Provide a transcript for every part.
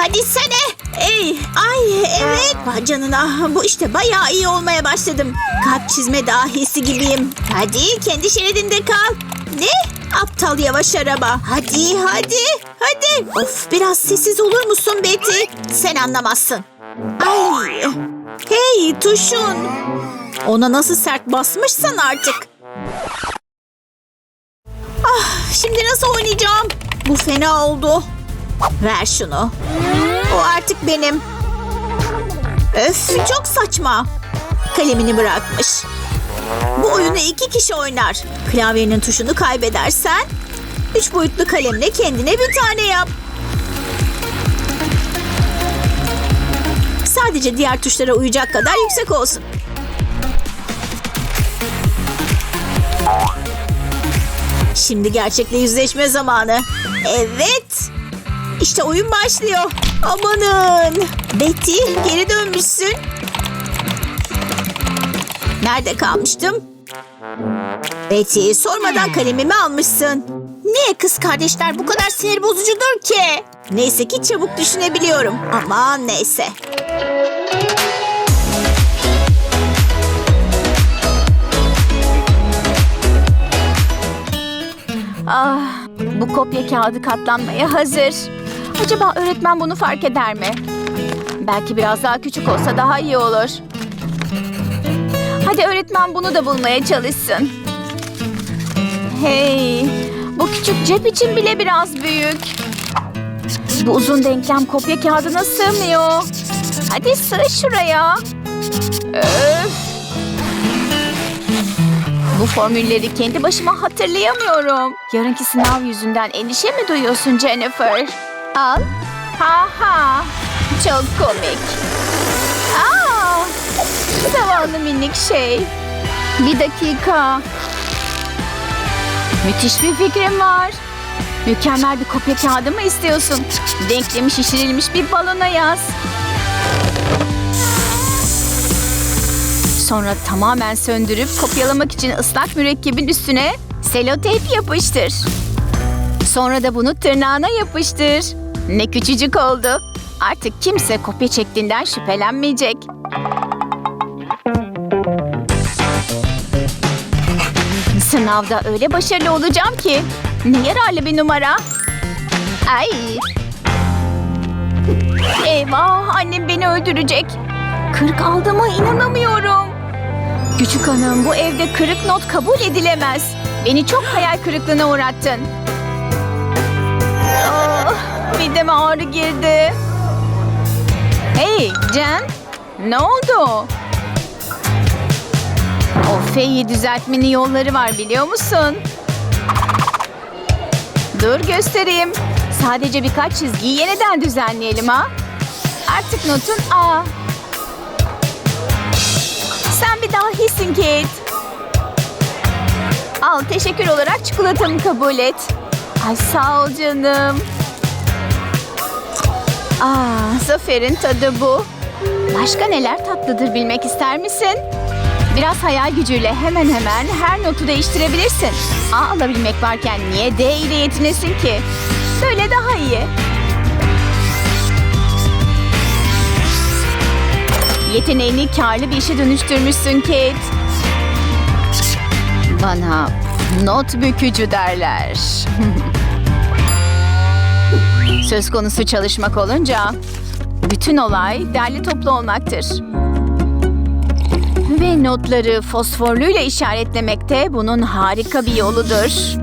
Hadi sene. Ey, ay evet. Vay canına. Bu işte bayağı iyi olmaya başladım. Kalp çizme dahisi gibiyim. Hadi kendi şeridinde kal. Ne? Aptal yavaş araba. Hadi hadi hadi. Of biraz sessiz olur musun Betty? Sen anlamazsın. Ay. Hey tuşun. Ona nasıl sert basmışsan artık. Ah, şimdi nasıl oynayacağım? Bu fena oldu. Ver şunu. O artık benim. Öf çok saçma. Kalemini bırakmış. Bu oyunu iki kişi oynar. Klavyenin tuşunu kaybedersen üç boyutlu kalemle kendine bir tane yap. Sadece diğer tuşlara uyacak kadar yüksek olsun. Şimdi gerçekle yüzleşme zamanı. Evet. İşte oyun başlıyor. Amanın. Betty geri dönmüşsün. Nerede kalmıştım? Betty sormadan kalemimi almışsın. Niye kız kardeşler bu kadar sinir bozucudur ki? Neyse ki çabuk düşünebiliyorum. Aman neyse. Ah, bu kopya kağıdı katlanmaya hazır. Acaba öğretmen bunu fark eder mi? Belki biraz daha küçük olsa daha iyi olur. Hadi öğretmen bunu da bulmaya çalışsın. Hey, bu küçük cep için bile biraz büyük. Bu uzun denklem kopya kağıdına sığmıyor. Hadi sığ şuraya. Öf. Bu formülleri kendi başıma hatırlayamıyorum. Yarınki sınav yüzünden endişe mi duyuyorsun Jennifer? Al. Ha ha. Çok komik. Aa, zavallı minik şey. Bir dakika. Müthiş bir fikrim var. Mükemmel bir kopya kağıdı mı istiyorsun? Denklemi şişirilmiş bir balona yaz. Sonra tamamen söndürüp kopyalamak için ıslak mürekkebin üstüne seloteyp yapıştır. Sonra da bunu tırnağına yapıştır. Ne küçücük oldu. Artık kimse kopya çektiğinden şüphelenmeyecek. Sınavda öyle başarılı olacağım ki. Ne yararlı bir numara. Ay. Eyvah annem beni öldürecek. Kırk aldığıma inanamıyorum. Küçük hanım bu evde kırık not kabul edilemez. Beni çok hayal kırıklığına uğrattın. Mideme ağrı girdi. Hey Jen, ne oldu? O F'yi düzeltmenin yolları var biliyor musun? Dur göstereyim. Sadece birkaç çizgiyi yeniden düzenleyelim ha. Artık notun A. Sen bir dahisin Kate. Al teşekkür olarak çikolatamı kabul et. Ay sağ ol canım. Aa, zaferin tadı bu. Başka neler tatlıdır bilmek ister misin? Biraz hayal gücüyle hemen hemen her notu değiştirebilirsin. A alabilmek varken niye D ile yetinesin ki? Böyle daha iyi. Yeteneğini karlı bir işe dönüştürmüşsün Kate. Bana not bükücü derler. Söz konusu çalışmak olunca bütün olay derli toplu olmaktır. Ve notları fosforluyla işaretlemek de bunun harika bir yoludur.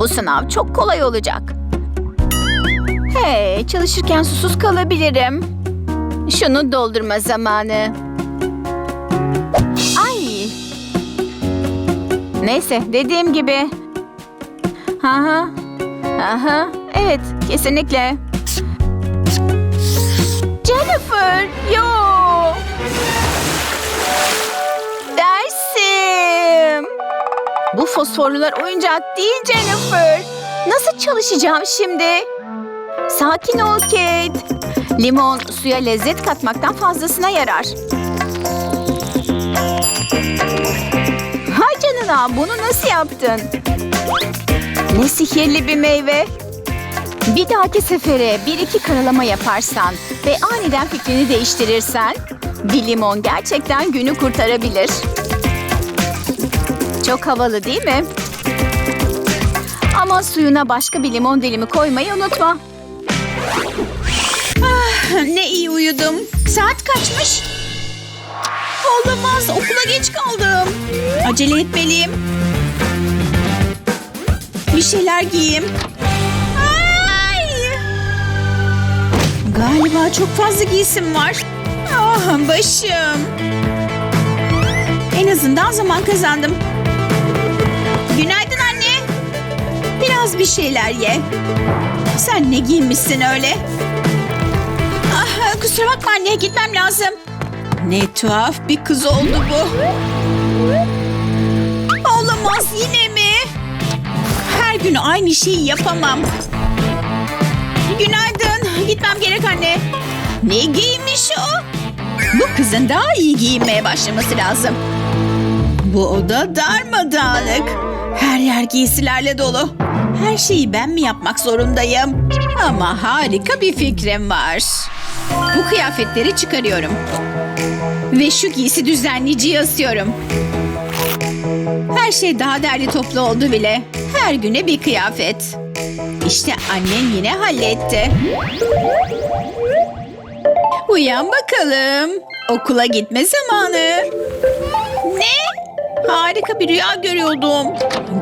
Bu sınav çok kolay olacak. Hey, çalışırken susuz kalabilirim. Şunu doldurma zamanı. Ay. Neyse, dediğim gibi. Aha. Aha. Evet, kesinlikle. Jennifer, yo. Dersim. Bu fosforlular oyuncak değil Jennifer. Nasıl çalışacağım şimdi? Sakin ol Kate. Limon suya lezzet katmaktan fazlasına yarar. Hay canına bunu nasıl yaptın? Ne sihirli bir meyve. Bir dahaki sefere bir iki karalama yaparsan ve aniden fikrini değiştirirsen bir limon gerçekten günü kurtarabilir. Çok havalı değil mi? Ama suyuna başka bir limon dilimi koymayı unutma. Ne iyi uyudum. Saat kaçmış? Olamaz okula geç kaldım. Acele etmeliyim. Bir şeyler giyeyim. Galiba çok fazla giysim var. Ah başım. En azından zaman kazandım. Günaydın anne. Biraz bir şeyler ye. Sen ne giymişsin öyle? Ah, kusura bakma anne gitmem lazım. Ne tuhaf bir kız oldu bu. Olamaz yine mi? Her gün aynı şeyi yapamam. Günaydın. Gitmem gerek anne. Ne giymiş o? Bu kızın daha iyi giyinmeye başlaması lazım. Bu oda darmadağınık. Her yer giysilerle dolu. Her şeyi ben mi yapmak zorundayım? Ama harika bir fikrim var. Bu kıyafetleri çıkarıyorum. Ve şu giysi düzenleyiciyi asıyorum. Her şey daha derli toplu oldu bile. Her güne bir kıyafet. İşte annen yine halletti. Uyan bakalım. Okula gitme zamanı. Ne? Harika bir rüya görüyordum.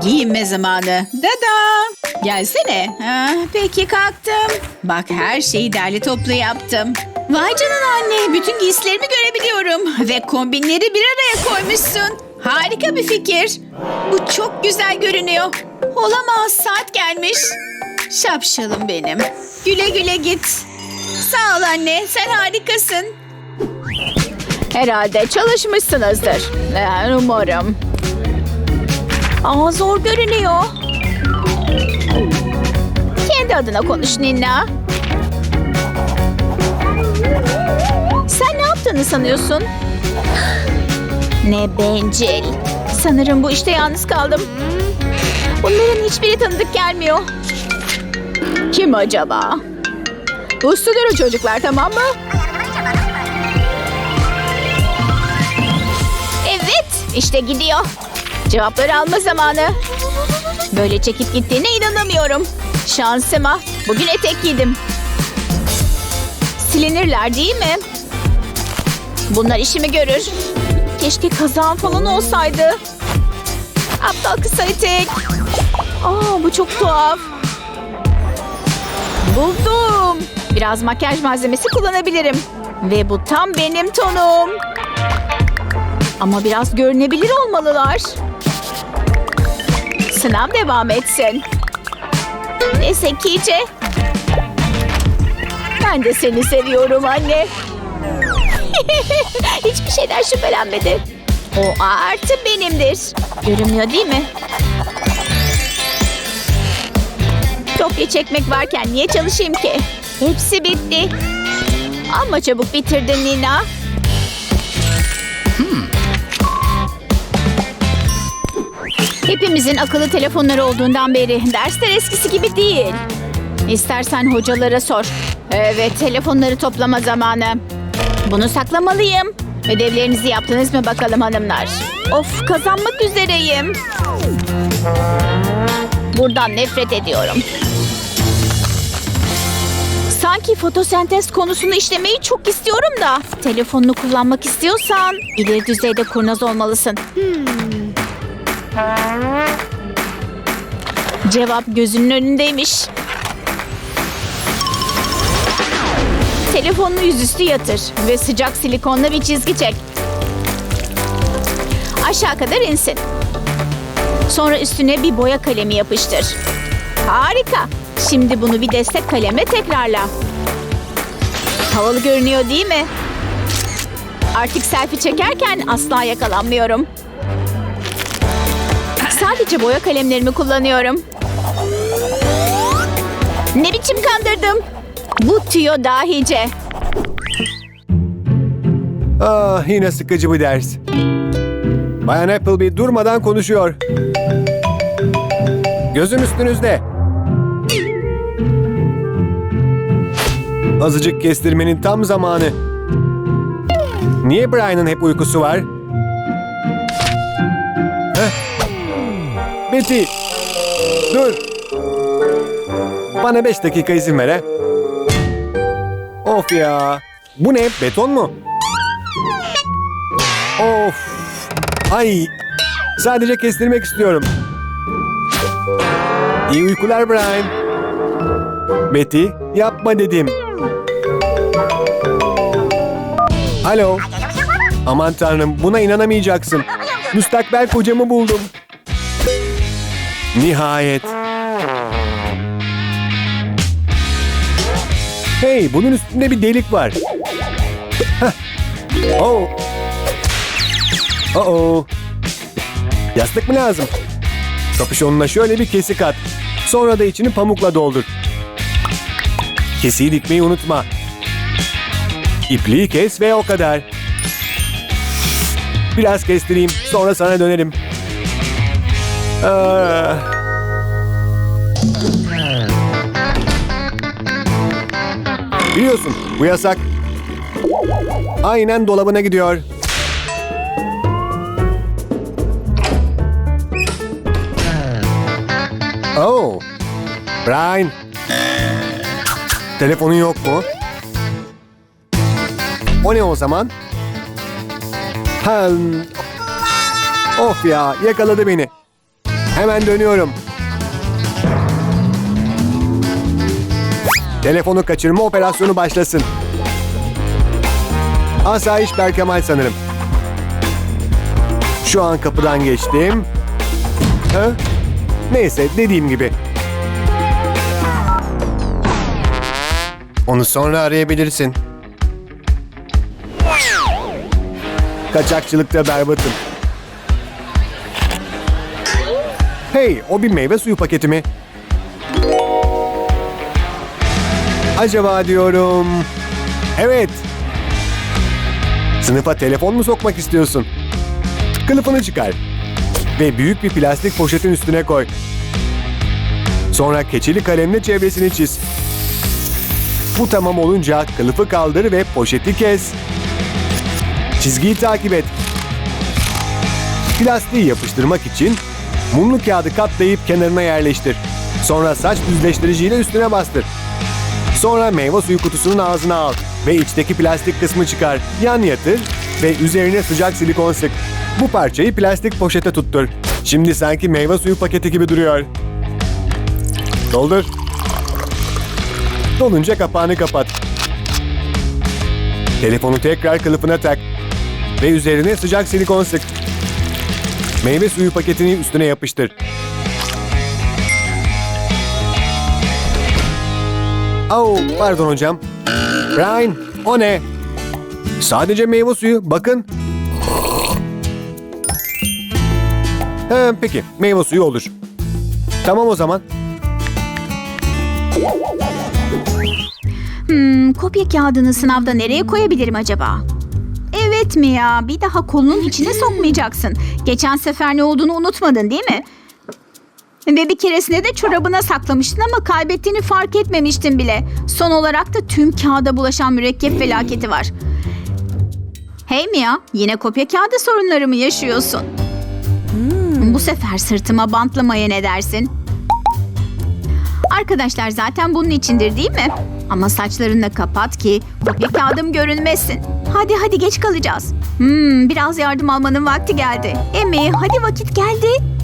Giyinme zamanı. Dada. Gelsene. Ha, peki kalktım. Bak her şeyi derli toplu yaptım. Vay canına anne. Bütün giysilerimi görebiliyorum. Ve kombinleri bir araya koymuşsun. Harika bir fikir. Bu çok güzel görünüyor. Olamaz saat gelmiş. Şapşalım benim. Güle güle git. Sağ ol anne. Sen harikasın. Herhalde çalışmışsınızdır. Ben umarım. Aa zor görünüyor. Kendi adına konuş Nina. Sen ne yaptığını sanıyorsun? Ne bencil. Sanırım bu işte yalnız kaldım. Bunların hiçbiri tanıdık gelmiyor. Kim acaba? Uslu durun çocuklar tamam mı? Evet, işte gidiyor. Cevapları alma zamanı. Böyle çekip gittiğine inanamıyorum. Şansıma. Bugün etek giydim. Silinirler değil mi? Bunlar işimi görür. Keşke kazağım falan olsaydı. Aptal kısa etek. Aa bu çok tuhaf. Buldum. Biraz makyaj malzemesi kullanabilirim. Ve bu tam benim tonum. Ama biraz görünebilir olmalılar. Sınav devam etsin. Ne zekice. Ben de seni seviyorum anne. Hiçbir şeyden şüphelenmedi. O artı benimdir. Görünmüyor değil mi? Kopya çekmek varken niye çalışayım ki? Hepsi bitti. Ama çabuk bitirdin Nina. Hepimizin akıllı telefonları olduğundan beri dersler eskisi gibi değil. İstersen hocalara sor. Evet, telefonları toplama zamanı. Bunu saklamalıyım. Ödevlerinizi yaptınız mı bakalım hanımlar? Of, kazanmak üzereyim. Buradan nefret ediyorum. Sanki fotosentez konusunu işlemeyi çok istiyorum da. Telefonunu kullanmak istiyorsan ileri düzeyde kurnaz olmalısın. Cevap gözünün önündeymiş. Telefonunu yüzüstü yatır ve sıcak silikonla bir çizgi çek. Aşağı kadar insin. Sonra üstüne bir boya kalemi yapıştır. Harika. Şimdi bunu bir destek kalemle tekrarla. Havalı görünüyor değil mi? Artık selfie çekerken asla yakalanmıyorum. Sadece boya kalemlerimi kullanıyorum. Ne biçim kandırdım? Bu tüyo dahice. Ah yine sıkıcı bir ders. Bayan Appleby durmadan konuşuyor. Gözüm üstünüzde. Azıcık kestirmenin tam zamanı. Niye Brian'ın hep uykusu var? Heh. Betty! Dur! Bana beş dakika izin ver ha. Of ya! Bu ne? Beton mu? Of! Ay! Sadece kestirmek istiyorum. İyi uykular Brian. Betty, yapma dedim. Alo. Aman tanrım, buna inanamayacaksın. Müstakbel kocamı buldum. Nihayet. Hey, bunun üstünde bir delik var. Heh. Oh. Oh oh. Yastık mı lazım? Kapüşonuna şöyle bir kesik at. Sonra da içini pamukla doldur. Kesiyi dikmeyi unutma. İpliği kes ve o kadar. Biraz kestireyim, sonra sana dönerim. Ah. Biliyorsun, bu yasak. Aynen dolabına gidiyor. Oh. Brian. Telefonun yok mu? O ne o zaman? Hmm. Of ya yakaladı beni. Hemen dönüyorum. Telefonu kaçırma operasyonu başlasın. Asayiş Berkemal sanırım. Şu an kapıdan geçtim. Ha? Neyse dediğim gibi. Onu sonra arayabilirsin. Kaçakçılıkta berbatım. Hey, o bir meyve suyu paketi mi? Acaba diyorum... Evet. Sınıfa telefon mu sokmak istiyorsun? Kılıfını çıkar. Ve büyük bir plastik poşetin üstüne koy. Sonra keçeli kalemle çevresini çiz. Bu tamam olunca kılıfı kaldır ve poşeti kes. Çizgiyi takip et. Plastiği yapıştırmak için mumlu kağıdı katlayıp kenarına yerleştir. Sonra saç düzleştiriciyle üstüne bastır. Sonra meyve suyu kutusunun ağzına al ve içteki plastik kısmı çıkar. Yan yatır ve üzerine sıcak silikon sık. Bu parçayı plastik poşete tuttur. Şimdi sanki meyve suyu paketi gibi duruyor. Doldur. Dolunca kapağını kapat. Telefonu tekrar kılıfına tak. Ve üzerine sıcak silikon sık. Meyve suyu paketini üstüne yapıştır. Oh, pardon hocam. Brian, o ne? Sadece meyve suyu, bakın. He, peki, meyve suyu olur. Tamam o zaman. Hmm, kopya kağıdını sınavda nereye koyabilirim acaba? Evet mi ya? Bir daha kolunun içine sokmayacaksın. Geçen sefer ne olduğunu unutmadın değil mi? Ve bir keresinde de çorabına saklamıştın ama kaybettiğini fark etmemiştin bile. Son olarak da tüm kağıda bulaşan mürekkep felaketi var. Hey Mia, yine kopya kağıdı sorunları mı yaşıyorsun? Bu sefer sırtıma bantlamaya ne dersin? Arkadaşlar zaten bunun içindir değil mi? Ama saçlarını kapat ki kopya kağıdım görünmesin. Hadi hadi geç kalacağız. Hmm, biraz yardım almanın vakti geldi. Emi hadi vakit geldi.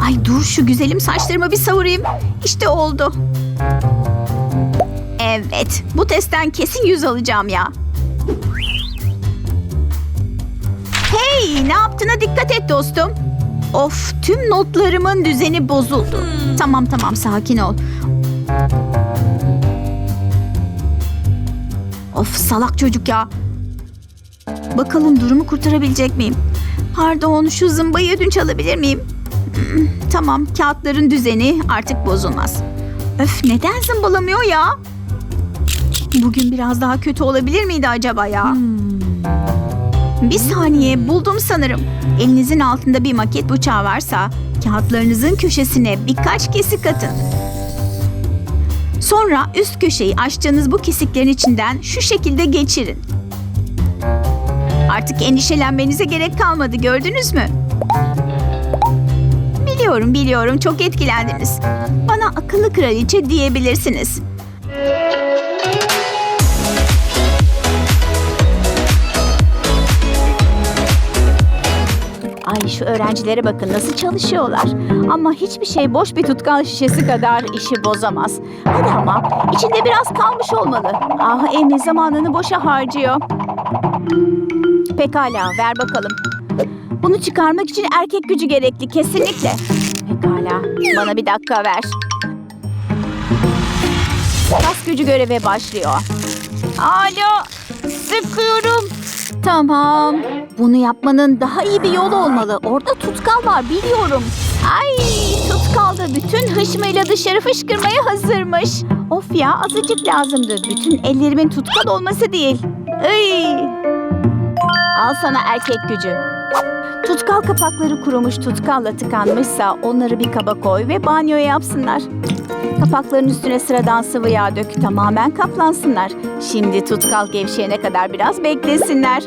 Ay dur şu güzelim saçlarımı bir savurayım. İşte oldu. Evet bu testten kesin yüz alacağım ya. Hey ne yaptığına dikkat et dostum. Of tüm notlarımın düzeni bozuldu. Tamam tamam sakin ol. Of salak çocuk ya. Bakalım durumu kurtarabilecek miyim? Pardon şu zımbayı ödünç alabilir miyim? Hmm, tamam kağıtların düzeni artık bozulmaz. Öf neden zımbalamıyor ya? Bugün biraz daha kötü olabilir miydi acaba ya? Bir saniye buldum sanırım. Elinizin altında bir maket bıçağı varsa kağıtlarınızın köşesine birkaç kesik atın. Sonra üst köşeyi açtığınız bu kesiklerin içinden şu şekilde geçirin. Artık endişelenmenize gerek kalmadı gördünüz mü? Biliyorum biliyorum çok etkilendiniz. Bana akıllı kraliçe diyebilirsiniz. Ay şu öğrencilere bakın nasıl çalışıyorlar. Ama hiçbir şey boş bir tutkal şişesi kadar işi bozamaz. Hadi ama içinde biraz kalmış olmalı. Ah Amy zamanını boşa harcıyor. Pekala ver bakalım. Bunu çıkarmak için erkek gücü gerekli kesinlikle. Pekala bana bir dakika ver. Kas gücü göreve başlıyor. Alo sıkıyorum. Tamam. Bunu yapmanın daha iyi bir yolu olmalı. Orada tutkal var biliyorum. Ay tutkal da bütün hışmıyla dışarı fışkırmaya hazırmış. Of ya azıcık lazımdı. Bütün ellerimin tutkal olması değil. Ay. Al sana erkek gücü. Tutkal kapakları kurumuş tutkalla tıkanmışsa onları bir kaba koy ve banyo yapsınlar. Kapakların üstüne sıradan sıvı yağ dök tamamen kaplansınlar. Şimdi tutkal gevşeyene kadar biraz beklesinler.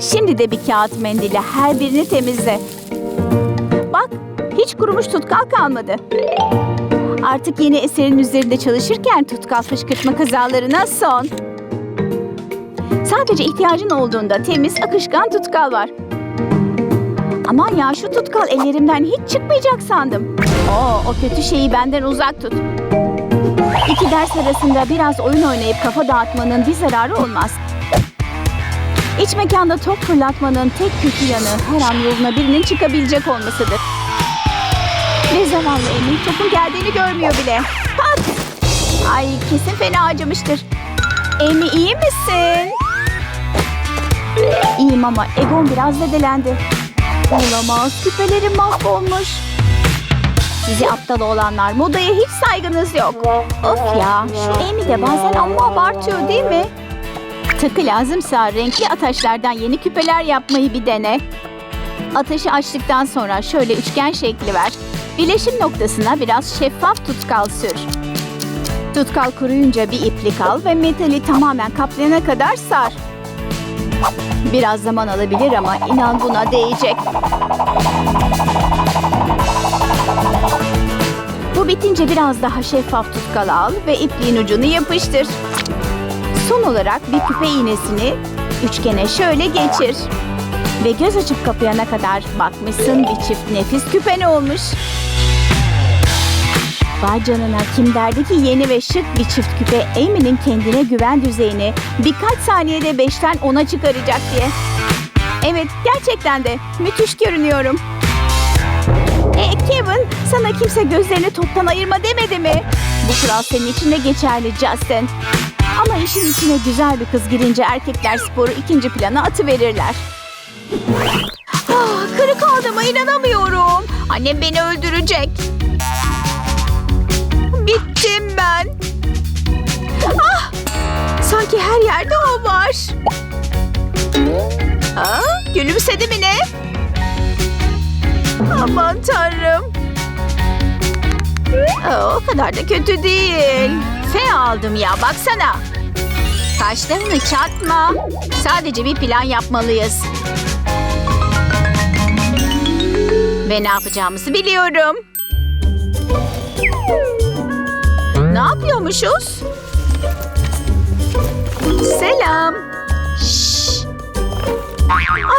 Şimdi de bir kağıt mendille her birini temizle. Bak hiç kurumuş tutkal kalmadı. Artık yeni eserin üzerinde çalışırken tutkal fışkırtma kazalarına son. Sadece ihtiyacın olduğunda temiz akışkan tutkal var. Aman ya şu tutkal ellerimden hiç çıkmayacak sandım. Oo, o kötü şeyi benden uzak tut. İki ders arasında biraz oyun oynayıp kafa dağıtmanın bir zararı olmaz. İç mekanda top fırlatmanın tek kötü yanı her an yoluna birinin çıkabilecek olmasıdır. Ve zavallı Amy topun geldiğini görmüyor bile. Pat! Ay kesin fena acımıştır. Amy iyi misin? İyiyim ama Egon biraz zedelendi. Olamaz. Küpelerim mahvolmuş. Sizi aptal olanlar. Modaya hiç saygınız yok. Of ya. Şu Amy de bazen amma abartıyor değil mi? Takı lazımsa renkli ataşlardan yeni küpeler yapmayı bir dene. Ataşı açtıktan sonra şöyle üçgen şekli ver. Birleşim noktasına biraz şeffaf tutkal sür. Tutkal kuruyunca bir iplik al ve metali tamamen kaplayana kadar sar. Biraz zaman alabilir ama inan buna değecek. Bu bitince biraz daha şeffaf tutkal al ve ipliğin ucunu yapıştır. Son olarak bir küpe iğnesini üçgene şöyle geçir. Ve göz açıp kapayana kadar bakmışsın bir çift nefis küpen olmuş. Vay canına kim derdi ki yeni ve şık bir çift küpe Amy'nin kendine güven düzeyini birkaç saniyede beşten ona çıkaracak diye. Evet gerçekten de müthiş görünüyorum. E Kevin sana kimse gözlerini toptan ayırma demedi mi? Bu kural senin için de geçerli Justin. Ama işin içine güzel bir kız girince erkekler sporu ikinci plana atıverirler. Ah, kırık aldığıma inanamıyorum. Annem beni öldürecek. Bittim ben. Ah! Sanki her yerde o var. Aa, gülümsedi mi ne? Aman tanrım. Aa, o kadar da kötü değil. F aldım ya baksana. Kaşlarını çatma. Sadece bir plan yapmalıyız. Ve ne yapacağımızı biliyorum. Ne yapıyormuşuz? Selam. Şşş.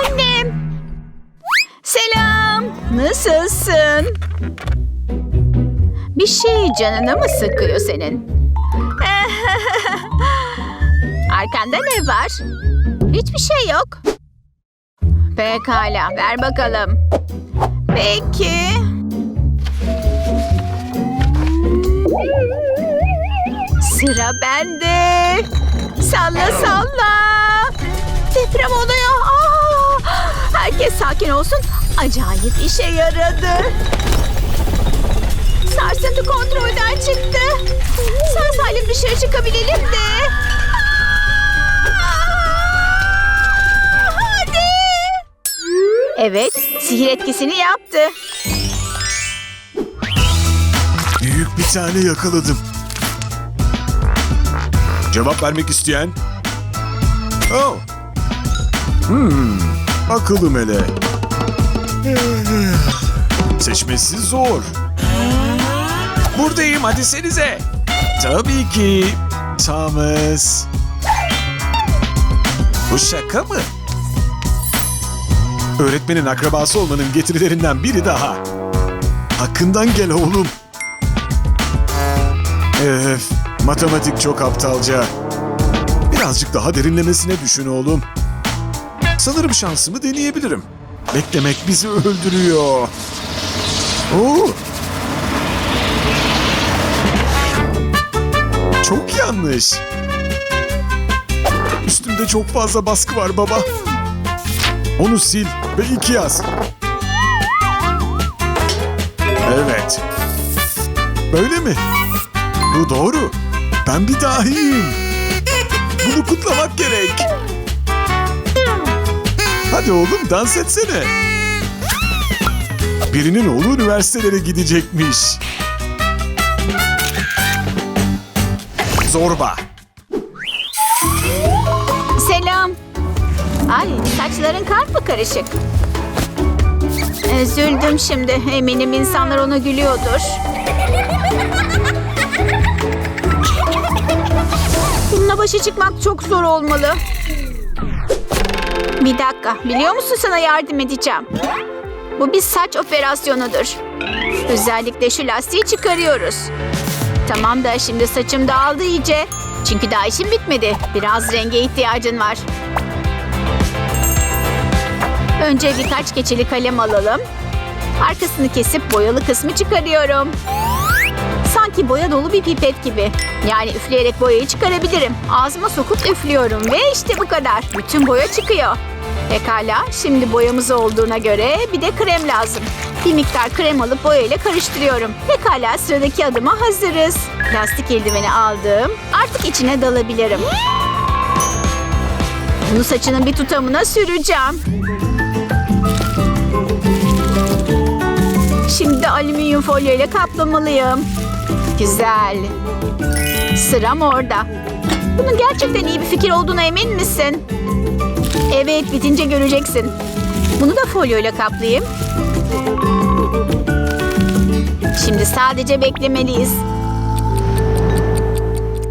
Annem. Selam. Nasılsın? Bir şey canını mı sıkıyor senin? Arkanda ne var? Hiçbir şey yok. Pekala, ver bakalım. Peki. Sıra bende. Salla salla. Deprem oluyor. Aa! Herkes sakin olsun. Acayip işe yaradı. Sarsıntı kontrolden çıktı. Sağ salim dışarı çıkabilelim de. Hadi. Evet, sihir etkisini yaptı. Büyük bir tane yakaladım. Cevap vermek isteyen? Oh. Hmm. Akıllı mele. Seçmesi zor. Buradayım hadi senize. Tabii ki. Thomas. Bu şaka mı? Öğretmenin akrabası olmanın getirilerinden biri daha. Hakkından gel oğlum. Öf, matematik çok aptalca. Birazcık daha derinlemesine düşün oğlum. Sanırım şansımı deneyebilirim. Beklemek bizi öldürüyor. Oo. Çok yanlış. Üstümde çok fazla baskı var baba. Onu sil ve iki yaz. Evet. Böyle mi? Bu doğru. Ben bir dahiyim. Bunu kutlamak gerek. Hadi oğlum dans etsene. Birinin oğlu üniversitelere gidecekmiş. Zorba. Selam. Ay saçların kart mı karışık? Üzüldüm şimdi. Eminim insanlar ona gülüyordur. Başa çıkmak çok zor olmalı. Bir dakika. Biliyor musun sana yardım edeceğim. Bu bir saç operasyonudur. Özellikle şu lastiği çıkarıyoruz. Tamam da şimdi saçım dağıldı iyice. Çünkü daha işim bitmedi. Biraz renge ihtiyacın var. Önce birkaç keçeli kalem alalım. Arkasını kesip boyalı kısmı çıkarıyorum. Sanki boya dolu bir pipet gibi. Yani üfleyerek boyayı çıkarabilirim. Ağzıma sokup üflüyorum ve işte bu kadar. Bütün boya çıkıyor. Pekala, şimdi boyamız olduğuna göre bir de krem lazım. Bir miktar krem alıp boyayla karıştırıyorum. Pekala, sıradaki adıma hazırız. Lastik eldiveni aldım. Artık içine dalabilirim. Bunu saçının bir tutamına süreceğim. Şimdi alüminyum folyo ile kaplamalıyım. Güzel. Sıram orada. Bunun gerçekten iyi bir fikir olduğuna emin misin? Evet, bitince göreceksin. Bunu da folyo ile kaplayayım. Şimdi sadece beklemeliyiz.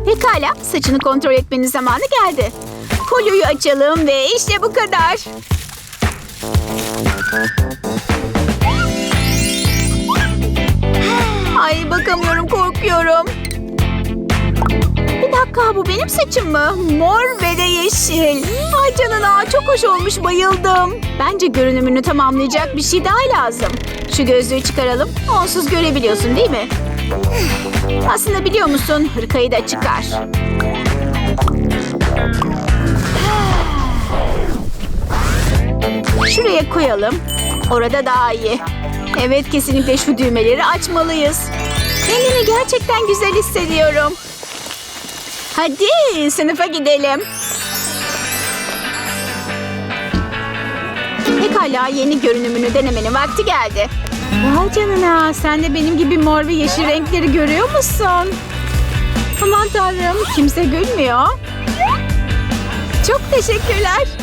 Pekala, saçını kontrol etmenin zamanı geldi. Folyoyu açalım ve işte bu kadar. Ay bakamıyorum korkuyorum. Bir dakika bu benim saçım mı? Mor ve de yeşil. Ay canına çok hoş olmuş bayıldım. Bence görünümünü tamamlayacak bir şey daha lazım. Şu gözlüğü çıkaralım. Onsuz görebiliyorsun değil mi? Aslında biliyor musun hırkayı da çıkar. Şuraya koyalım. Orada daha iyi. Evet kesinlikle şu düğmeleri açmalıyız. Kendimi gerçekten güzel hissediyorum. Hadi sınıfa gidelim. Pekala yeni görünümünü denemenin vakti geldi. Vay canına sen de benim gibi mor ve yeşil renkleri görüyor musun? Aman tanrım kimse gülmüyor. Çok teşekkürler.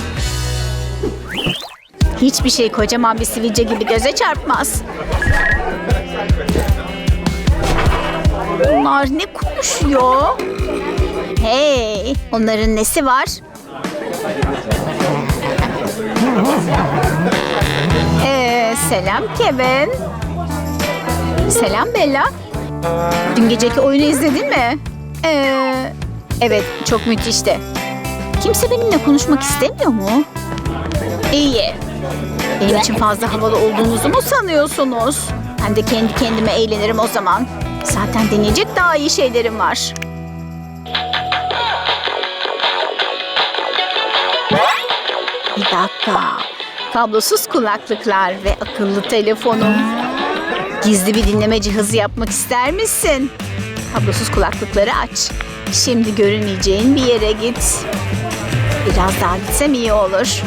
Hiçbir şey kocaman bir sivilce gibi göze çarpmaz. Bunlar ne konuşuyor? Hey, onların nesi var? Ee, selam Kevin. Selam Bella. Dün geceki oyunu izledin mi? Ee, evet, çok müthişti. Kimse benimle konuşmak istemiyor mu? İyi. Benim için fazla havalı olduğunuzu mu sanıyorsunuz? Ben de kendi kendime eğlenirim o zaman. Zaten deneyecek daha iyi şeylerim var. Bir dakika. Kablosuz kulaklıklar ve akıllı telefonum. Gizli bir dinleme cihazı yapmak ister misin? Kablosuz kulaklıkları aç. Şimdi görünmeyeceğin bir yere git. Biraz daha gitsem iyi olur.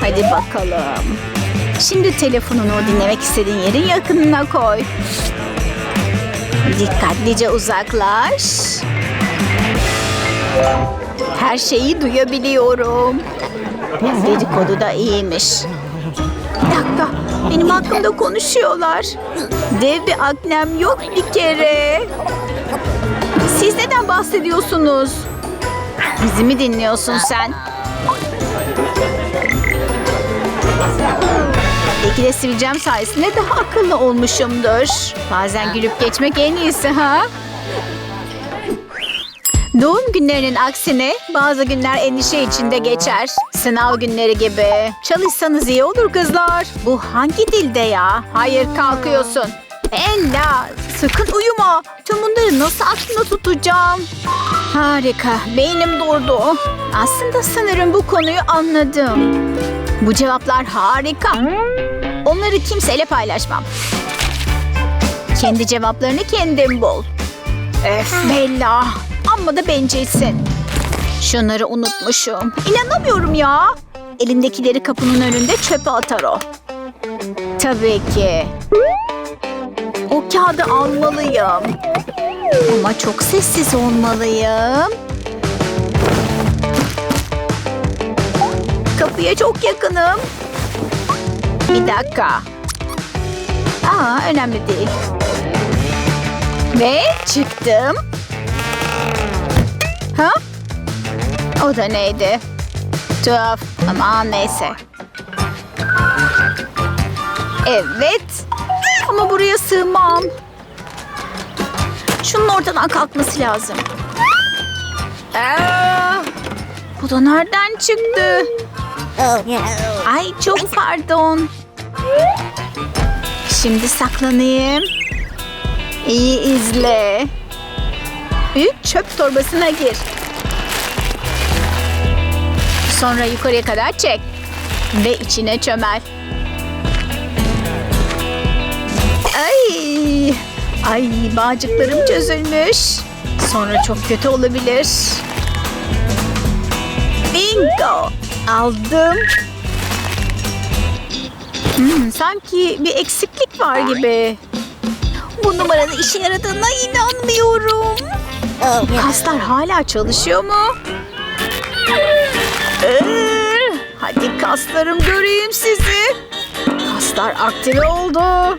Hadi bakalım. Şimdi telefonunu dinlemek istediğin yerin yakınına koy. Dikkatlice uzaklaş. Her şeyi duyabiliyorum. Dedikodu da iyiymiş. Bir dakika, benim hakkımda konuşuyorlar. Dev bir aknem yok bir kere. Siz neden bahsediyorsunuz? Bizi mi dinliyorsun sen? Belki de sivilcem sayesinde daha akıllı olmuşumdur. Bazen gülüp geçmek en iyisi ha? Doğum günlerinin aksine bazı günler endişe içinde geçer. Sınav günleri gibi. Çalışsanız iyi olur kızlar. Bu hangi dilde ya? Hayır kalkıyorsun. Ella sakın uyuma. Tüm bunları nasıl aklımda tutacağım? Harika. Beynim durdu. Aslında sanırım bu konuyu anladım. Bu cevaplar harika. Onları kimseyle paylaşmam. Kendi cevaplarını kendin bul. Öf Bella. Amma da bencilsin. Şunları unutmuşum. İnanamıyorum ya. Elindekileri kapının önünde çöpe atar o. Tabii ki. O kağıdı almalıyım. Ama çok sessiz olmalıyım. Kapıya çok yakınım. Bir dakika. Aa, önemli değil. Ve çıktım. Ha? O da neydi? Tuhaf ama neyse. Evet. Ama buraya sığmam. Şunun ortadan kalkması lazım. Aa, bu da nereden çıktı? Ay çok pardon. Şimdi saklanayım. İyi izle. Büyük çöp torbasına gir. Sonra yukarıya kadar çek. Ve içine çömel. Ay, ay bağcıklarım çözülmüş. Sonra çok kötü olabilir. Bingo! Aldım. Hmm, sanki bir eksiklik var gibi. Bu numaranın işe yaradığına inanmıyorum. Kaslar hala çalışıyor mu? Ee, hadi kaslarım göreyim sizi. Kaslar aktive oldu.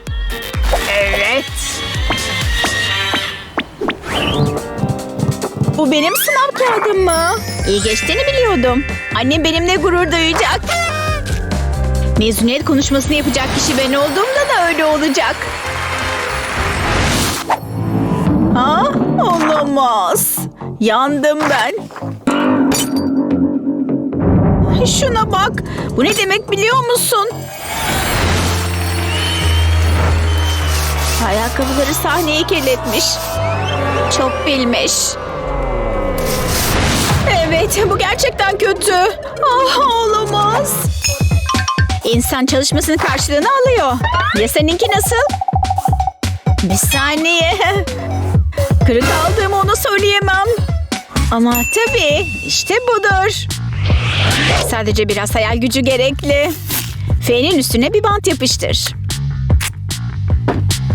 Evet. Bu benim sınav kağıdım mı? İyi geçtiğini biliyordum. Annem benimle gurur duyacak. Mezuniyet konuşmasını yapacak kişi ben olduğumda da öyle olacak. Ha? Olamaz. Yandım ben. Şuna bak. Bu ne demek biliyor musun? Ayakkabıları sahneyi kirletmiş. Çok bilmiş. Evet, bu gerçekten kötü. Ah, olamaz. İnsan çalışmasının karşılığını alıyor. Ya seninki nasıl? Bir saniye. Kırık aldığımı ona söyleyemem. Ama tabii işte budur. Sadece biraz hayal gücü gerekli. F'nin üstüne bir bant yapıştır.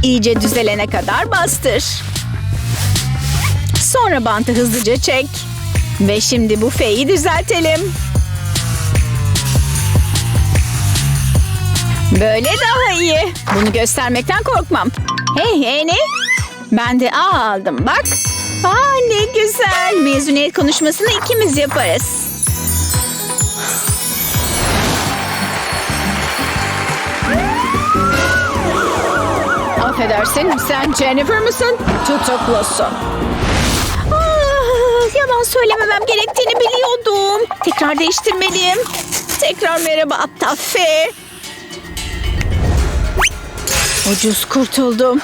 İyice düzelene kadar bastır. Sonra bantı hızlıca çek. Ve şimdi bu F'yi düzeltelim. Böyle daha iyi. Bunu göstermekten korkmam. Hey hey ne? Ben de A aldım bak. Aa ne güzel. Mezuniyet konuşmasını ikimiz yaparız. Affedersin sen Jennifer mısın? Tutuklusun. Yalan söylememem gerektiğini biliyordum. Tekrar değiştirmeliyim. Tekrar merhaba aptal F. Ucuz kurtuldum.